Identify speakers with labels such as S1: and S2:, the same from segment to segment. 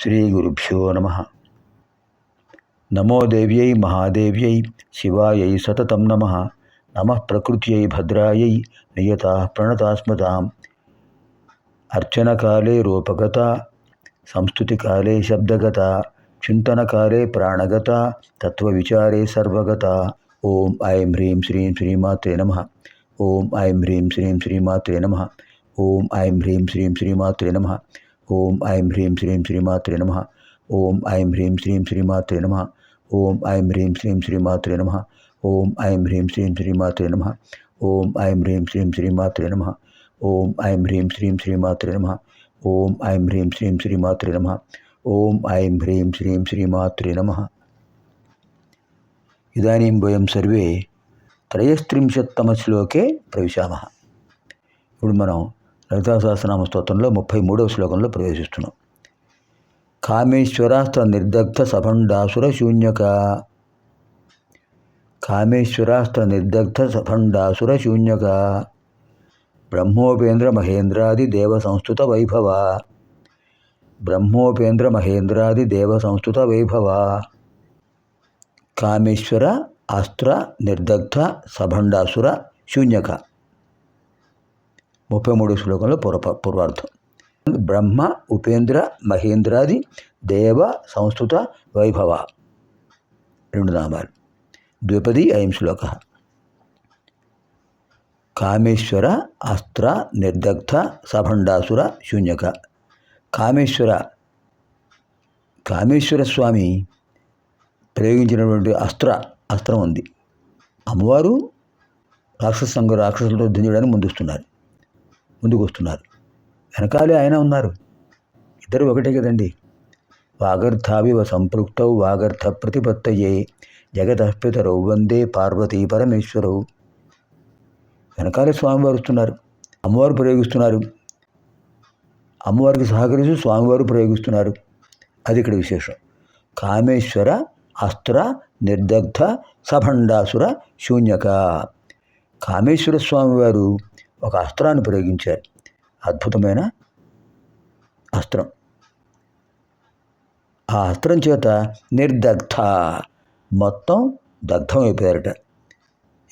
S1: శ్రీ గురుభ్యో నమ నమోదేవ్యై మహాదేవ్యై శివాయై సతతం నమ నమ ప్రకృత్యై భద్రాయై నియత ప్రణతాస్మతాం అర్చనకాలే రూపగత సంస్థుతికాలే శబ్దగత చింతనకాలే ప్రాణగత తత్వవిచారే సర్వగత ఓం ఐం హ్రీం శ్రీం శ్రీమాత్రే నమ ఓం ఐం హ్రీం శ్రీం శ్రీమాత్రే నమ ఓం ఐం హ్రీం శ్రీం శ్రీమాత్రే నమ ఓం ఐం హ్రీం శ్రీం శ్రీమాత్రే నమ. ఓం ఐం హ్రీం శ్రీం శ్రీమాత్రే నమ. ఓం ఐం హ్రీం శ్రీం శ్రీమాత్రే నమ. ఓం ఐం హ్రీం శ్రీం శ్రీమాత్రే నమ. ఓం ఐం హ్రీం శ్రీం శ్రీమాత్రే నమ. ఓం ఐం హ్రీం శ్రీం శ్రీమాత్రే నమ. ఓం ఐం హ్రీం శ్రీం శ్రీమాత్రే నమ. ఓం ఐం హ్రీం శ్రీం శ్రీమాత్రే నమ. ఇదానీం వయం సర్వే త్రయస్త్రింశత్తమ శ్లోకే ప్రవిశామ. ఇప్పుడు మనం లలితా సహస్రనామ స్తోత్రంలో ముప్పై మూడవ శ్లోకంలో ప్రవేశిస్తున్నాం. కామేశ్వరాస్త్ర నిర్దగ్ధ సభండాసుర శూన్యక. కామేశ్వరాస్త్ర నిర్దగ్ధ సభండాసుర శూన్యక. బ్రహ్మోపేంద్ర మహేంద్రాది దేవ సంస్థుత వైభవ. బ్రహ్మోపేంద్ర మహేంద్రాది దేవ సంస్థుత వైభవ. కామేశ్వర అస్త్ర నిర్దగ్ధ సభండాసుర శూన్యక. ముప్పై మూడు శ్లోకంలో పూర్వ పూర్వార్థం. బ్రహ్మ ఉపేంద్ర మహేంద్రాది దేవ సంస్కృత వైభవ. రెండు నామాలు. ద్విపది అయం శ్లోక. కామేశ్వర అస్త్ర నిర్దగ్ధ సభండాసుర శూన్యక. కామేశ్వర. కామేశ్వర స్వామి ప్రయోగించినటువంటి అస్త్ర అస్త్రం ఉంది. అమ్మవారు రాక్షస సంఘ రాక్షసులతో దించడానికి ముందుస్తున్నారు. ముందుకు వస్తున్నారు వెనకాలే ఆయన ఉన్నారు. ఇద్దరు ఒకటే కదండి. వాగర్థావివ సంపృక్తౌ వాగర్థ ప్రతిపత్తయే జగదఃపితరౌ వందే పార్వతీ పరమేశ్వరవు వెనకాలే స్వామివారు వస్తున్నారు. అమ్మవారు ప్రయోగిస్తున్నారు. అమ్మవారికి సహకరిస్తూ స్వామివారు ప్రయోగిస్తున్నారు. అది ఇక్కడ విశేషం. కామేశ్వర అస్త్ర నిర్దగ్ధ సభండాసుర శూన్యక. కామేశ్వర స్వామివారు ఒక అస్త్రాన్ని ప్రయోగించారు. అద్భుతమైన అస్త్రం. ఆ అస్త్రం చేత నిర్దగ్ధ. మొత్తం దగ్ధం అయిపోయారట.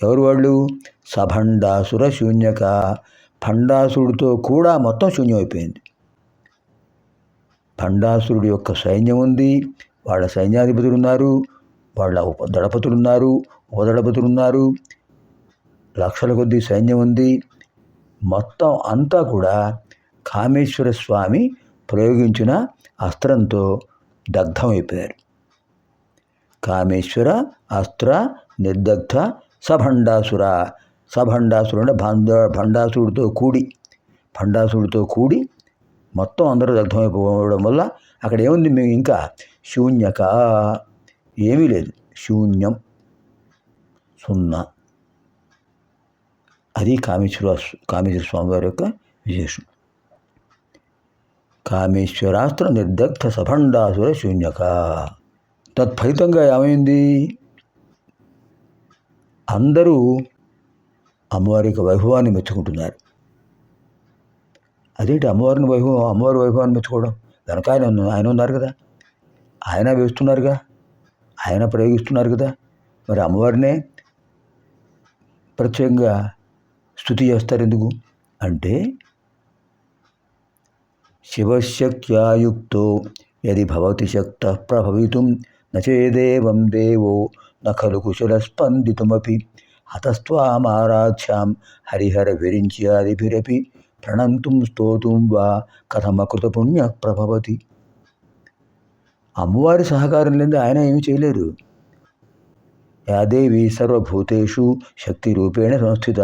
S1: ఎవరు వాళ్ళు? సభండాసుర శూన్యక. భండాసురుడితో కూడా మొత్తం శూన్యం అయిపోయింది. భండాసురుడి యొక్క సైన్యం ఉంది. వాళ్ళ సైన్యాధిపతులు ఉన్నారు. వాళ్ళ ఉప దళపతులు ఉన్నారు. ఉపదళపతులు ఉన్నారు. లక్షల కొద్దీ సైన్యం ఉంది. మొత్తం అంతా కూడా కామేశ్వర స్వామి ప్రయోగించిన అస్త్రంతో దగ్ధమైపోయారు. కామేశ్వర అస్త్ర నిర్దగ్ధ సభండాసుర సభండాసురు అంటే భండ భండాసురుడితో కూడి భండాసురుడితో కూడి మొత్తం అందరూ దగ్ధమైపోవడం వల్ల అక్కడ ఏముంది మేము ఇంకా? శూన్యక? ఏమీ లేదు. శూన్యం. సున్నా. అది కామేశ్వర కామేశ్వర స్వామివారి యొక్క విశేషం. కామేశ్వరాస్త్ర నిర్దగ్ధ సభండాసుర శూన్యక. తత్ఫలితంగా ఏమైంది? అందరూ అమ్మవారి యొక్క వైభవాన్ని మెచ్చుకుంటున్నారు. అదేంటి అమ్మవారిని వైభవం అమ్మవారి వైభవాన్ని మెచ్చుకోవడం? వెనక ఆయన ఆయన ఉన్నారు కదా. ఆయన వేస్తున్నారుగా. ఆయన ప్రయోగిస్తున్నారు కదా. మరి అమ్మవారినే ప్రత్యేకంగా స్థుతి చేస్తారు ఎందుకు అంటే శివశక్త్యాయుక్తో యది భవతి శక్త ప్రభవితుం నచేదేవం దేవో నఖలు కుశల స్పందితుమపి హతస్వామారాధ్యాం హరిహర విరించ్యాదిభిరపి ప్రణంతుం స్తోతుం వా కథమకృత పుణ్య ప్రభవతి. అమ్మవారి సహకారం లేని ఆయన ఏమీ చేయలేరు. యాదేవి సర్వభూతేషు శక్తి రూపేణ సంస్థిత.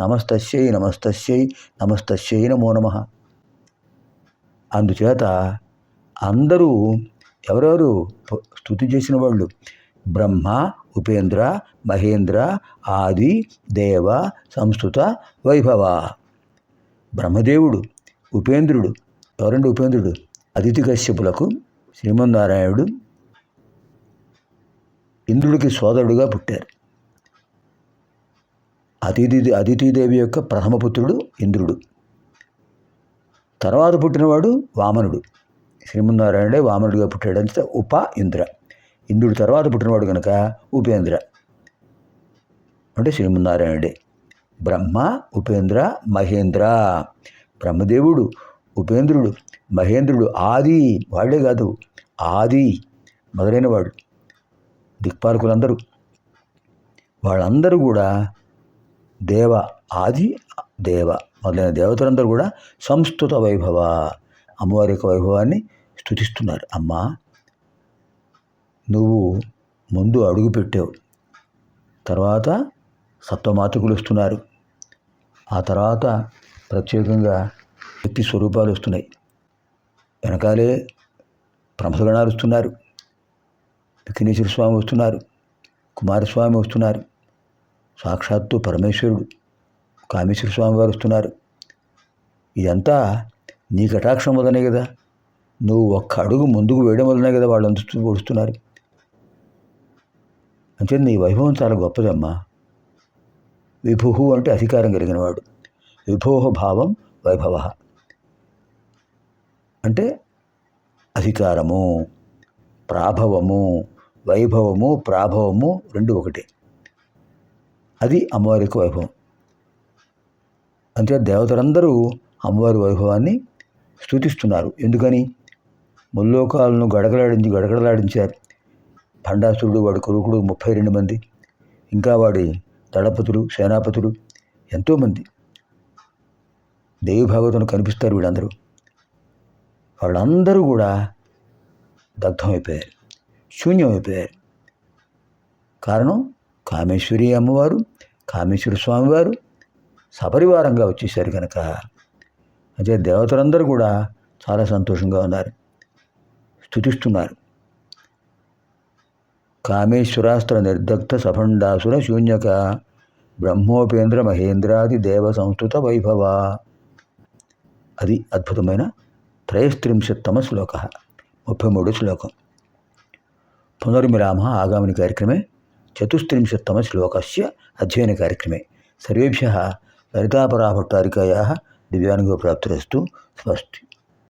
S1: నమస్తస్యై నమస్తస్యై నమస్తస్యై నమో నమ. అందుచేత అందరూ ఎవరెవరు స్థుతి స్తుతి చేసిన వాళ్ళు? బ్రహ్మ ఉపేంద్ర మహేంద్ర ఆది దేవ సంస్థుత వైభవ. బ్రహ్మదేవుడు ఉపేంద్రుడు. ఎవరండి ఉపేంద్రుడు? అతిథి కశ్యపులకు శ్రీమన్నారాయణుడు. ఇంద్రుడికి సోదరుడుగా పుట్టారు. అతిథి అతిథిదేవి యొక్క ప్రథమ పుత్రుడు ఇంద్రుడు. తర్వాత పుట్టినవాడు వామనుడు. శ్రీమన్నారాయణుడే వామనుడిగా పుట్టాడంటే ఉప ఇంద్ర. ఇంద్రుడు తర్వాత పుట్టినవాడు కనుక ఉపేంద్ర. అంటే శ్రీమన్నారాయణుడే. బ్రహ్మ ఉపేంద్ర మహేంద్ర. బ్రహ్మదేవుడు ఉపేంద్రుడు మహేంద్రుడు ఆది. వాళ్ళే కాదు ఆది మొదలైన వాడు దిక్పాలకులందరూ. వాళ్ళందరూ కూడా దేవ ఆది దేవ మొదలైన దేవతలందరూ కూడా సంస్కృత వైభవ అమ్మవారి యొక్క వైభవాన్ని స్థుతిస్తున్నారు అమ్మా నువ్వు ముందు అడుగు పెట్టావు. తర్వాత సప్తమాతకులు వస్తున్నారు. ఆ తర్వాత ప్రత్యేకంగా వ్యక్తి స్వరూపాలు వస్తున్నాయి. వెనకాలే ప్రమథగణాలు వస్తున్నారు. విఘ్నేశ్వర స్వామి వస్తున్నారు కుమారస్వామి వస్తున్నారు సాక్షాత్తు పరమేశ్వరుడు కామేశ్వర స్వామి వారు వస్తున్నారు. ఇదంతా నీ కటాక్షం వదనే కదా. నువ్వు ఒక్క అడుగు ముందుకు వేయడం వల్లనే కదా వాళ్ళు అందుతూ వస్తున్నారు అంటే నీ వైభవం చాలా గొప్పదమ్మా. విభు అంటే అధికారం కలిగినవాడు. విభోహ భావం వైభవ. అంటే అధికారము ప్రాభవము వైభవము ప్రాభవము రెండు ఒకటే. అది అమ్మవారి యొక్క వైభవం. అంతే దేవతలందరూ అమ్మవారి వైభవాన్ని స్థుతిస్తున్నారు ఎందుకని? ముల్లోకాలను గడగలాడించి గడగడలాడించారు. భండాసురుడు వాడి కొడుకుడు ముప్పై రెండు మంది. ఇంకా వాడి దళపతులు సేనాపతులు ఎంతోమంది దేవి భాగవతం కనిపిస్తారు వీళ్ళందరూ. వాళ్ళందరూ కూడా దగ్ధమైపోయారు. శూన్యమైపోయారు కారణం కామేశ్వరి అమ్మవారు కామేశ్వర స్వామివారు సపరివారంగా వచ్చేసారు కనుక అదే దేవతలందరూ కూడా చాలా సంతోషంగా ఉన్నారు. స్థుతిస్తున్నారు కామేశ్వరాస్త్ర నిర్దగ్ధ సఫండాసుర శూన్యక బ్రహ్మోపేంద్ర మహేంద్రాది దేవ సంస్కృత వైభవ. అది అద్భుతమైన త్రయస్త్రింశత్తమ శ్లోక ముప్పై మూడు శ్లోకం. పునర్మిరామ ఆగామిని కార్యక్రమే చతుస్త్రింశత్తమ శ్లోకస్య అధ్యయన కార్యక్రమే. సర్వేభ్య లలితాపరాభట్టారికాయా దివ్యానుగో ప్రాప్తిరస్తు స్వస్తి.